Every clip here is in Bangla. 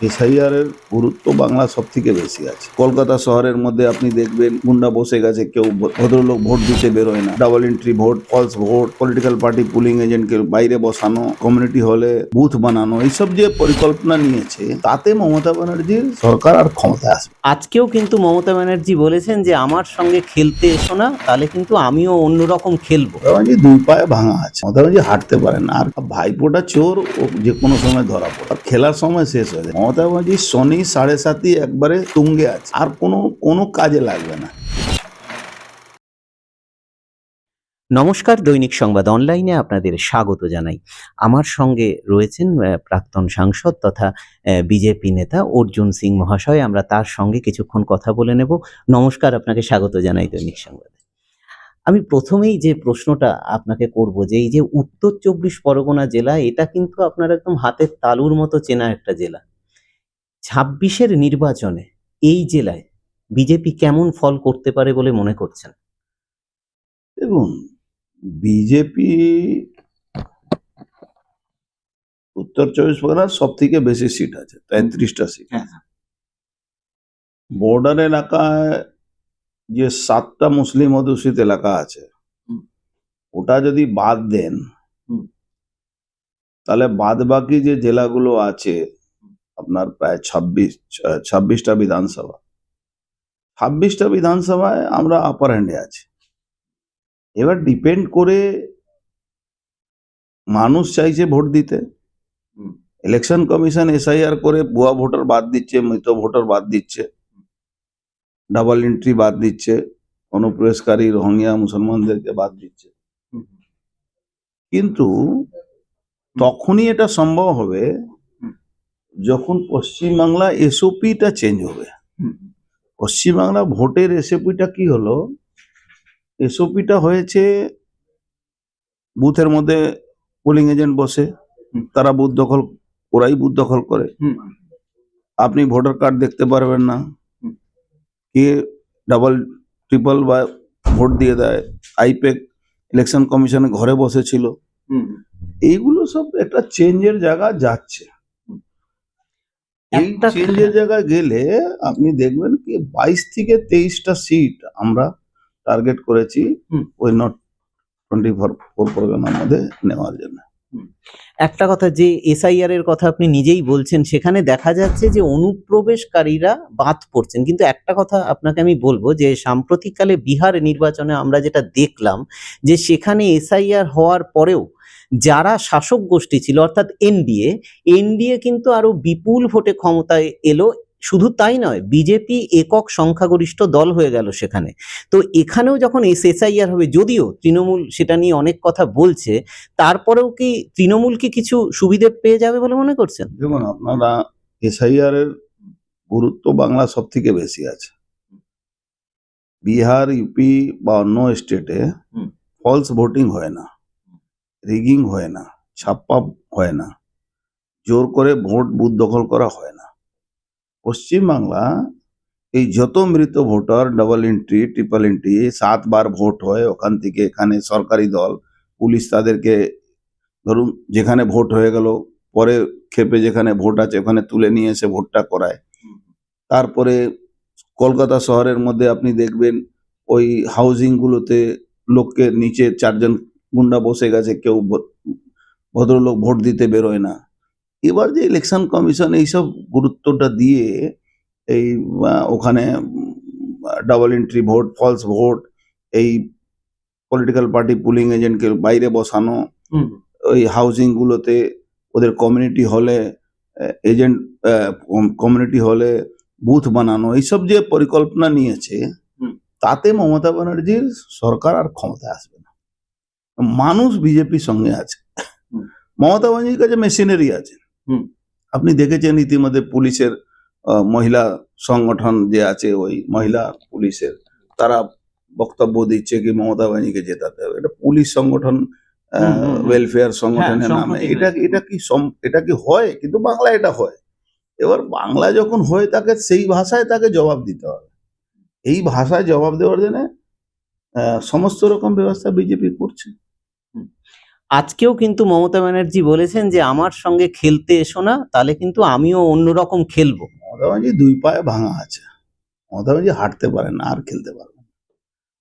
এসআইআর এর গুরুত্ব বাংলা সব থেকে বেশি আছে। কলকাতা শহরের মধ্যে আপনি দেখবেন গুন্ডা বসে গেছে কেউ ভদ্রলোক ভোট দিতে বেরোয় না। Double entry vote false vote political party polling এজেন্টকে বাইরে বসানো কমিউনিটি হলে বুথ বানানো এইসব যে পরিকল্পনা নিয়েছে তাতে মমতা ব্যানার্জির সরকার আর ক্ষমতায় আসবে আজকেও কিন্তু মমতা ব্যানার্জি বলেছেন যে আমার সঙ্গে খেলতে এসো না তাহলে কিন্তু আমিও অন্যরকম খেলব। ব্যানার্জি দুই পায়ে ভাঙা আছে। মমতা ব্যানার্জি হাঁটতে পারে না। আর ভাইপোটা চোর ও যে কোনো সময় ধরা পড়ে। খেলার সময় শেষ হয়ে যায়। মমতা ব্যানার্জি শনি সাড়ে সাতই একবারে তুঙ্গে আছে। আর কোনো কোনো কাজে লাগবে না। নমস্কার, দৈনিক সংবাদ অনলাইনে আপনাদের স্বাগত জানাই। আমার সঙ্গে রয়েছেন প্রাক্তন সাংসদ তথা বিজেপি নেতা অর্জুন সিং মহাশয়। আমরা তার সঙ্গে কিছুক্ষণ কথা বলে নেব। নমস্কার, আপনাকে স্বাগত জানাই দৈনিক সংবাদে। আমি প্রথমেই যে প্রশ্নটা আপনাকে করব যে, এই যে উত্তর চব্বিশ পরগনা জেলা, এটা কিন্তু আপনার একদম হাতের তালুর মতো চেনা একটা জেলা। ছাব্বিশের নির্বাচনে এই জেলায় বিজেপি কেমন ফল করতে পারে বলে মনে করছেন দেখুন বিজেপি উত্তর চব্বিশ পরগনার সব থেকে বেশি সিট আছে তেত্রিশটা সিট হ্যাঁ। বর্ডার এলাকায় যে সাতটা মুসলিম অধ্যুষিত এলাকা আছে ওটা যদি বাদ দেন। তাহলে বাদ বাকি যে জেলাগুলো আছে আপনার প্রায় ছাব্বিশ ছাব্বিশটা বিধানসভা। ছাব্বিশটা বিধানসভায় আমরা আপার হ্যান্ডে আছি। এবার ডিপেন্ড করে মানুষ চাইছে ভোট দিতে। ইলেকশন কমিশন এসআইআর করে ভুয়া ভোটার বাদ দিচ্ছে মৃত ভোটার বাদ দিচ্ছে। ডাবল এন্ট্রি বাদ দিচ্ছে। অনুপ্রবেশকারী রোহিঙ্গা মুসলমানদেরকে বাদ দিচ্ছে। কিন্তু তখনই এটা সম্ভব হবে যখন পশ্চিমবাংলা এসওপিটা চেঞ্জ হবে। পশ্চিমবাংলা ভোটের এসওপিটা কি হলো? এসওপিটা হয়েছে বুথের মধ্যে পোলিং এজেন্ট বসে তারা বুথ দখল ওরাই বুথ দখল করে। আপনি ভোটার কার্ড দেখতে পারবেন না। কে ডাবল ট্রিপল বা ভোট দিয়ে দেয়? আইপেক ইলেকশন কমিশনে ঘরে বসেছিল। এইগুলো সব একটা চেঞ্জের জায়গা যাচ্ছে। এই একটা- চেঞ্জের জায়গায় গেলে আপনি দেখবেন কি বাইশ থেকে তেইশটা সিট আমরা টার্গেট করেছি। ওই নট টোয়েন্টি ফোর পরগনার মধ্যে নেওয়ার জন্য। একটা কথা যে এসআইআর এর কথা আপনি নিজেই বলছেন সেখানে দেখা যাচ্ছে যে অনুপ্রবেশকারীরা বাদ পড়ছেন। কিন্তু একটা কথা আপনাকে আমি বলব যে সাম্প্রতিককালে বিহার নির্বাচনে আমরা যেটা দেখলাম যে সেখানে এসআইআর হওয়ার পরেও যারা শাসক গোষ্ঠী ছিল অর্থাৎ এনডিএ এনডিএ কিন্তু আরও বিপুল ভোটে ক্ষমতায় এলো। শুধু তাই নয় বিজেপি একক সংখ্যাগরিষ্ঠ দল হয়ে গেল সেখানে। তো এখানেও যখন এস এসআইআর হবে যদিও তৃণমূল সেটা নিয়ে অনেক কথা বলছে তারপরেও কি তৃণমূল কি কিছু সুবিধে পেয়ে যাবে বলে মনে করছেন? দেখুন আপনারা এসআইআর এর গুরুত্ব বাংলা সব থেকে বেশি আছে। বিহার ইউপি বা অন্য স্টেটে ফলস ভোটিং হয় না। রিগিং হয় না, ছাপ্পা হয় না, জোর করে ভোট বুথ দখল করা হয় না। পশ্চিমবাংলা এই যত মৃত voter double entry triple entry সাতবার ভোট হয়, ওখান থেকে এখানে সরকারি দল, পুলিশ তাদেরকে ধরুন যেখানে ভোট হয়ে গেল, পরে ক্ষেপে যেখানে ভোট আছে ওখানে তুলে নিয়ে এসে ভোটটা করায়। তারপরে কলকাতা শহরের মধ্যে আপনি দেখবেন ওই হাউজিংগুলোতে লোককে নিচে চারজন গুন্ডা বসে গেছে কেউ ভদ্রলোক ভোট দিতে বেরোয় না। এবার যে ইলেকশন কমিশন এইসব গুরুত্বটা দিয়ে এই ওখানে double entry vote false vote এই পলিটিক্যাল পার্টি পুলিং এজেন্টকে বাইরে বসানো ওই হাউজিং গুলোতে ওদের কমিউনিটি হলে এজেন্ট কমিউনিটি হলে বুথ বানানো এইসব যে পরিকল্পনা নিয়েছে তাতে মমতা ব্যানার্জির সরকার আর ক্ষমতায় আসবে মানুষ বিজেপির সঙ্গে আছে। মমতা ব্যানার্জির কাছে মেশিনারি আছে। আপনি দেখেছেন ইতিমধ্যে পুলিশের মহিলা সংগঠন যে আছে ওই মহিলা পুলিশের তারা বক্তব্য দিচ্ছে কি মমতা ব্যানার্জিকে জেতাতে হবে। এটা পুলিশ সংগঠন। ওয়েলফেয়ার সংগঠনের হ্যাঁ, নামে। সম্প্রতি এটা এটা কি এটা কি হয়? কিন্তু বাংলা এটা হয়। এবার বাংলা যখন হয় তাকে সেই ভাষায় তাকে জবাব দিতে হবে। এই ভাষায় জবাব দেওয়ার জন্য সমস্ত রকম ব্যবস্থা বিজেপি করছে। আজকেও কিন্তু মমতা ব্যানার্জি বলেছেন যে, আমার সঙ্গে খেলতে এসো না, তাহলে কিন্তু আমিও অন্যরকম খেলব। মমতা ব্যানার্জি দুই পায়ে ভাঙা আছে। মমতা ব্যানার্জি হাঁটতে পারে না, আর খেলতে পারবে না।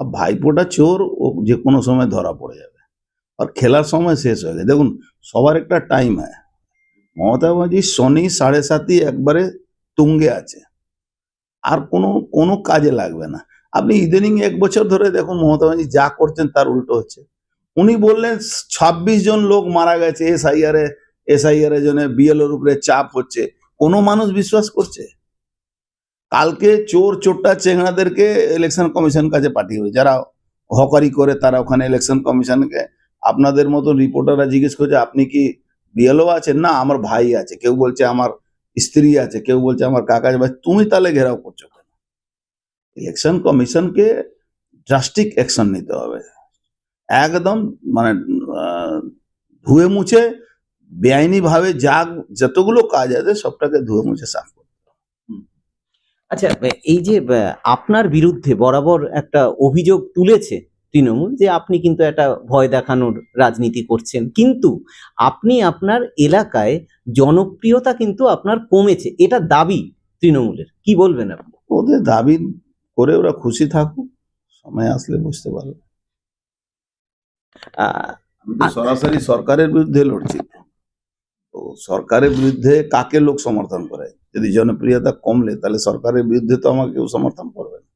আর ভাইপোটা চোর, ও যে কোনো সময় ধরা পড়ে যাবে। আর খেলার সময় শেষ হয়ে গেছে দেখুন, সবার একটা টাইম হয়। মমতা ব্যানার্জি শনি সাড়ে সাতই একবারে তুঙ্গে আছে। আর কোনো কোনো কাজে লাগবে না। আপনি ইদানিং এক বছর ধরে দেখুন মমতা ব্যানার্জি যা করছেন তার উল্টো হচ্ছে। উনি বললেন, ছাব্বিশ জন লোক মারা গেছে এসআইআর এসআইআর এর জন্য বিএলওর উপরে চাপ হচ্ছে। কোনো মানুষ বিশ্বাস করছে? কালকে চোর চোরটা চেংড়াদেরকে ইলেকশন কমিশন কাছে পাঠিয়েবে যারা হকারি করে, তারা ওখানে ইলেকশন কমিশনকে আপনাদের মতো রিপোর্টাররা জিজ্ঞেস করছে, আপনি কি বিএলও আছেন? না, আমার ভাই আছে। কেউ বলছে আমার স্ত্রী আছে, কেউ বলছে আমার কাকা ভাই, তুমি তাহলে ঘেরাও করছ ইলেকশন কমিশনকে ড্রাস্টিক অ্যাকশন নিতে হবে। একদম মানে ধুয়ে মুছে বেআইনি ভাবে যা যতগুলো কাজ আছে সবটাকে ধুয়ে মুছে সাফ আচ্ছা এই যে আপনার বিরুদ্ধে বরাবর একটা অভিযোগ তুলেছে তৃণমূল যে আপনি কিন্তু একটা ভয় দেখানোর রাজনীতি করছেন। কিন্তু আপনি আপনার এলাকায় জনপ্রিয়তা কিন্তু আপনার কমেছে। এটা দাবি তৃণমূলের। কি বলবেন আপনি? ওদের দাবি করে ওরা খুশি থাকুক সময় আসলে বুঝতে পারবে। সরাসরি সরকারের বিরুদ্ধে লড়ছি। তো সরকারের বিরুদ্ধে কাকে লোক সমর্থন করে? যদি জনপ্রিয়তা কমলে তাহলে সরকারের বিরুদ্ধে তো আমাকে কেউ সমর্থন করবে না।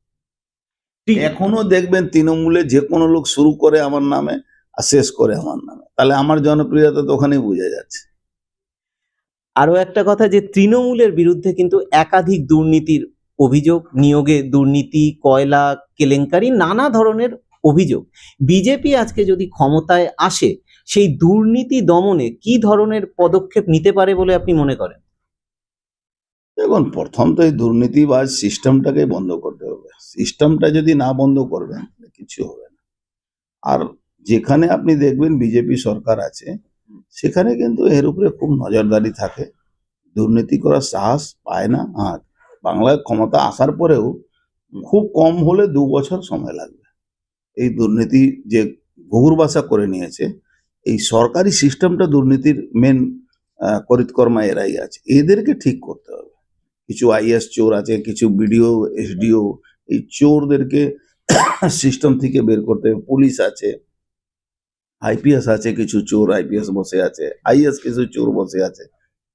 এখনও দেখবেন তৃণমূলে যে কোনো লোক শুরু করে আমার নামে আর শেষ করে আমার নামে। তাহলে আমার জনপ্রিয়তা তো ওখানেই বোঝা যাচ্ছে। আরও একটা কথা যে তৃণমূলের বিরুদ্ধে কিন্তু একাধিক দুর্নীতির অভিযোগ নিয়োগে দুর্নীতি কয়লা কেলেঙ্কারি নানা ধরনের অভিযোগ। বিজেপি আজকে যদি ক্ষমতায় আসে, সেই দুর্নীতি দমনে কি ধরনের পদক্ষেপ নিতে পারে বলে আপনি মনে করেন? দেখুন, প্রথম তো এই দুর্নীতিবাজ সিস্টেমটাকে বন্ধ করতে হবে। সিস্টেমটা যদি না বন্ধ করবেন, কিছু হবে না। আর যেখানে আপনি দেখবেন বিজেপি সরকার আছে, সেখানে কিন্তু এর উপরে খুব নজরদারি থাকে। দুর্নীতি করার সাহস পায় না আর। বাংলায় ক্ষমতা আসার পরেও খুব কম হলে দু বছর সময় লাগবে। এই দুর্নীতি যে ঘুঘুরবাসা করে নিয়েছে, এই সরকারি সিস্টেমটা দুর্নীতির মেন করিতকর্মা এরাই আছে। এদেরকে ঠিক করতে হবে। কিছু আইএস চোর আছে, কিছু বিডিও এসডিও এই চোরদেরকে সিস্টেম থেকে বের করতে হবে। পুলিশ আছে আইপিএস আছে, কিছু চোর আইপিএস বসে আছে আইএস কিছু চোর বসে আছে।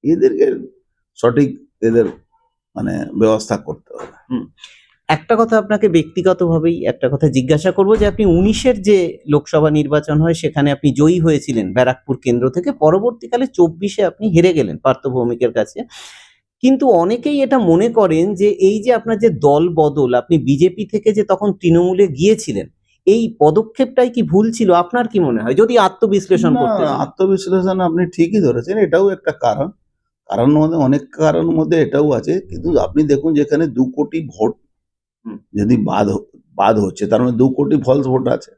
এদেরকে সঠিক এদের মানে ব্যবস্থা করতে হবে। একটা কথা আপনাকে ব্যক্তিগতভাবেই একটা কথা জিজ্ঞাসা করব যে আপনি উনিশের যে লোকসভা নির্বাচন হয় সেখানে আপনি জয়ী হয়েছিলেন ব্যারাকপুর কেন্দ্র থেকে। পরবর্তীকালে চব্বিশে আপনি হেরে গেলেন পার্থ ভৌমিকের কাছে। কিন্তু অনেকেই এটা মনে করেন যে এই যে আপনার যে দল বদল আপনি বিজেপি থেকে যে তখন তৃণমূলে গিয়েছিলেন এই পদক্ষেপটাই কি ভুল ছিল? আপনার কি মনে হয়? যদি আত্মবিশ্লেষণ করতে। আত্মবিশ্লেষণ আপনি ঠিকই ধরেছেন এটাও একটা কারণ। কারণ মধ্যে অনেক কারণের মধ্যে এটাও আছে। কিন্তু আপনি দেখুন যেখানে দু কোটি ভোট। যদি বাদ বাদ হচ্ছে তার মানে দু কোটি ফলস ভোট আছে।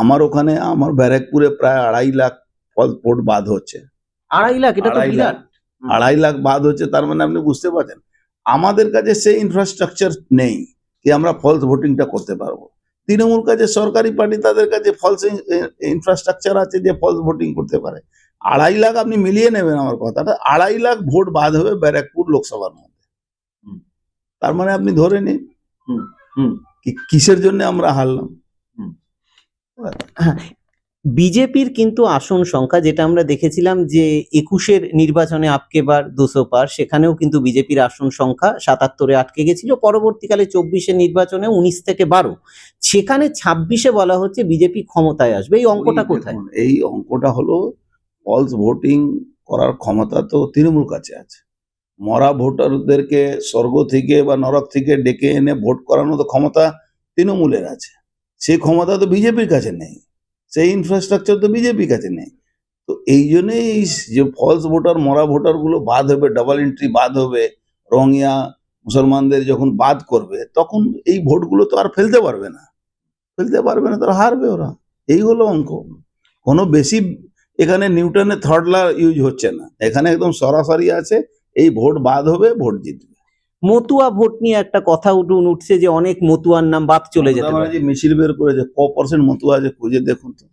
আমার ওখানে আমার ব্যারাকপুরে প্রায় আড়াই লাখ ফলস ভোট বাদ হচ্ছে। আড়াই লাখ এটা আড়াই লাখ। আড়াই লাখ বাদ হচ্ছে তার মানে আপনি বুঝতে পারছেন। আমাদের কাছে সেই ইনফ্রাস্ট্রাকচার নেই যে আমরা ফলস ভোটিংটা করতে পারব। তৃণমূল কাছে সরকারি পার্টি তাদের কাছে ফলস ইনফ্রাস্ট্রাকচার আছে যে ফলস ভোটিং করতে পারে। আড়াই লাখ আপনি মিলিয়ে নেবেন আমার কথাটা আড়াই লাখ ভোট বাদ হবে ব্যারাকপুর লোকসভার মধ্যে। তার মানে আপনি ধরে নিন কিসের জন্য আমরা হারলাম? বিজেপির কিন্তু আসন সংখ্যা যেটা আমরা দেখেছিলাম যে একুশের নির্বাচনে আটকে বার দুশো পার সেখানেও কিন্তু বিজেপির আসন সংখ্যা সাতাত্তরে আটকে গেছিল। পরবর্তীকালে চব্বিশের নির্বাচনে উনিশ থেকে বারো। সেখানে ছাব্বিশে বলা হচ্ছে বিজেপি ক্ষমতায় আসবে। এই অঙ্কটা কোথায়? এই অঙ্কটা হলো ফলস ভোটিং করার ক্ষমতা তো তৃণমূল কাছে আছে। মরা ভোটারদেরকে স্বর্গ থেকে বা নরক থেকে ডেকে এনে ভোট করানো তো ক্ষমতা তৃণমূলের আছে। সেই ক্ষমতা তো বিজেপির কাছে নেই। সেই ইনফ্রাস্ট্রাকচার তো বিজেপির কাছে নেই। তো এই জন্যেই যে ফলস ভোটার মরা ভোটারগুলো বাদ হবে ডাবল এন্ট্রি বাদ হবে, রঙিয়া মুসলমানদের যখন বাদ করবে, তখন এই ভোটগুলো তো আর ফেলতে পারবে না। ফেলতে পারবে না, তারা হারবে ওরা। এই হলো অঙ্ক। কোনো বেশি এখানে নিউটনের থার্ড ল ইউজ হচ্ছে না। এখানে একদম সরাসরি আছে এই ভোট বাদ হবে ভোট জিতবে। মতুয়া ভোট নিয়ে একটা কথা উঠুন উঠছে যে অনেক মতুয়ার নাম বাদ চলে যেতে পারে। ব্যানার্জি মিছিল বের করেছে ক পার্সেন্ট মতুয়া আছে খুঁজে দেখুন তো।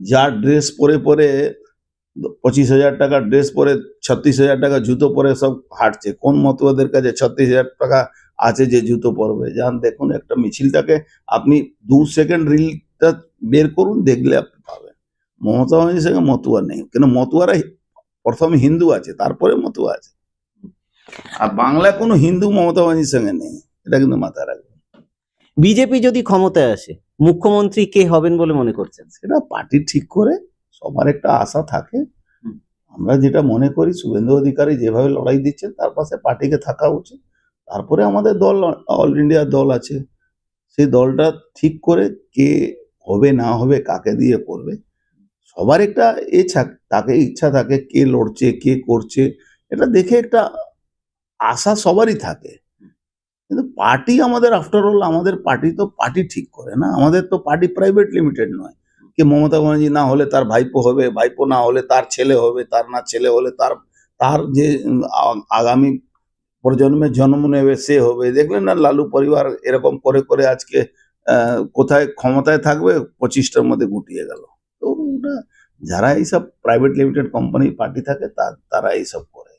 যার ড্রেস পরে পরে পঁচিশ হাজার টাকা ড্রেস পরে ছত্রিশ হাজার টাকা জুতো পরে সব হাঁটছে। কোন মতুয়াদের কাছে ছত্রিশ হাজার টাকা আছে যে জুতো পরবে? যান দেখুন একটা মিছিলটাকে আপনি দু সেকেন্ড রিলটা বের করুন দেখলে আপনি পাবেন। মমতা ব্যানার্জির সঙ্গে মতুয়া নেই কেন মতুয়ারা প্রথমে হিন্দু আছে তারপরে মতুয়া আছে। আর বাংলায় কোনো হিন্দু মমতা সঙ্গে নেই। এটা কিন্তু মাথায় রাখবেন। বিজেপি যদি ক্ষমতায় আসে মুখ্যমন্ত্রী কে হবেন বলে মনে করছেন? সেটা পার্টি ঠিক করে সবার একটা আশা থাকে। আমরা যেটা মনে করি শুভেন্দু অধিকারী যেভাবে লড়াই দিচ্ছেন তার পাশে পার্টিকে থাকা উচিত। তারপরে আমাদের দল অল ইন্ডিয়া দল আছে। সেই দলটা ঠিক করে কে হবে না হবে কাকে দিয়ে করবে সবার একটা ইচ্ছা তাকে ইচ্ছা থাকে কে লড়ছে কে করছে এটা দেখে একটা আশা সবারই থাকে। কিন্তু পার্টি আমাদের আফটার অল আমাদের পার্টি তো পার্টি ঠিক করে না। আমাদের তো পার্টি প্রাইভেট লিমিটেড নয়। কি মমতা ব্যানার্জি না হলে তার ভাইপো হবে, ভাইপো না হলে তার ছেলে হবে, তার না ছেলে হলে তার তার যে আগামী প্রজন্মে জন্ম নেবে সে হবে। দেখলেন না লালু পরিবার এরকম করে করে আজকে কোথায় ক্ষমতায় থাকবে, পঁচিশটার মধ্যে গুটিয়ে গেল। তো যারা এইসব প্রাইভেট লিমিটেড কোম্পানি পার্টি থাকে তারা এইসব করে।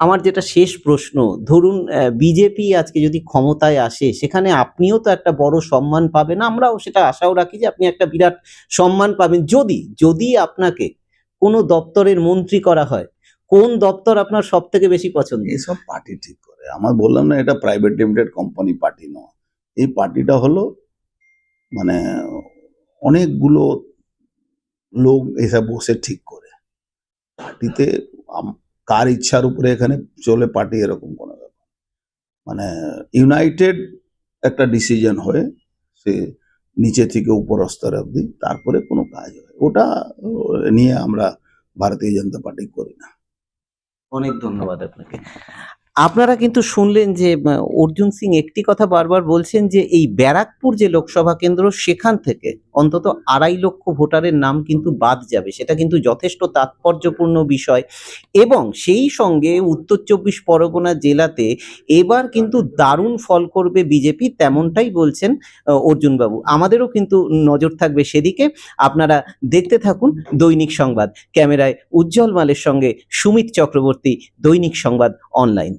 আমার যেটা শেষ প্রশ্ন, ধরুন বিজেপি আজকে যদি ক্ষমতায় আসে, সেখানে আপনিও তো একটা বড় সম্মান পাবেন। আমরাও সেটা আশাও রাখি যে আপনি একটা বিরাট সম্মান পাবেন। যদি যদি আপনাকে কোনো দপ্তরের মন্ত্রী করা হয়, কোন দপ্তর আপনার সব থেকে বেশি পছন্দ? এসব পার্টি ঠিক করে। আমার বললাম না, এটা প্রাইভেট লিমিটেড কোম্পানি পার্টি নয়। এই পার্টিটা হলো মানে অনেকগুলো লোক এসব বসে ঠিক করে। পার্টিতে কার ইচ্ছার উপরে এখানে চলে পার্টি এরকম কোনো ব্যাপার। মানে ইউনাইটেড একটা ডিসিশন হয়ে সে নিচে থেকে উপর স্তর অবধি তারপরে কোনো কাজ হয়। ওটা নিয়ে আমরা ভারতীয় জনতা পার্টি করি না। অনেক ধন্যবাদ আপনাকে। আপনারা কিন্তু শুনলেন যে অর্জুন সিং একটি কথা বারবার বলছেন যে, এই ব্যারাকপুর যে লোকসভা কেন্দ্র, সেখান থেকে অন্তত আড়াই লক্ষ ভোটারের নাম কিন্তু বাদ যাবে। সেটা কিন্তু যথেষ্ট তাৎপর্যপূর্ণ বিষয় এবং সেই সঙ্গে উত্তর চব্বিশ পরগনা জেলাতে এবার কিন্তু দারুণ ফল করবে বিজেপি, তেমনটাই বলছেন অর্জুনবাবু। আমাদেরও কিন্তু নজর থাকবে সেদিকে। আপনারা দেখতে থাকুন দৈনিক সংবাদ। ক্যামেরায় উজ্জ্বল মালের সঙ্গে সুমিত চক্রবর্তী, দৈনিক সংবাদ অনলাইন।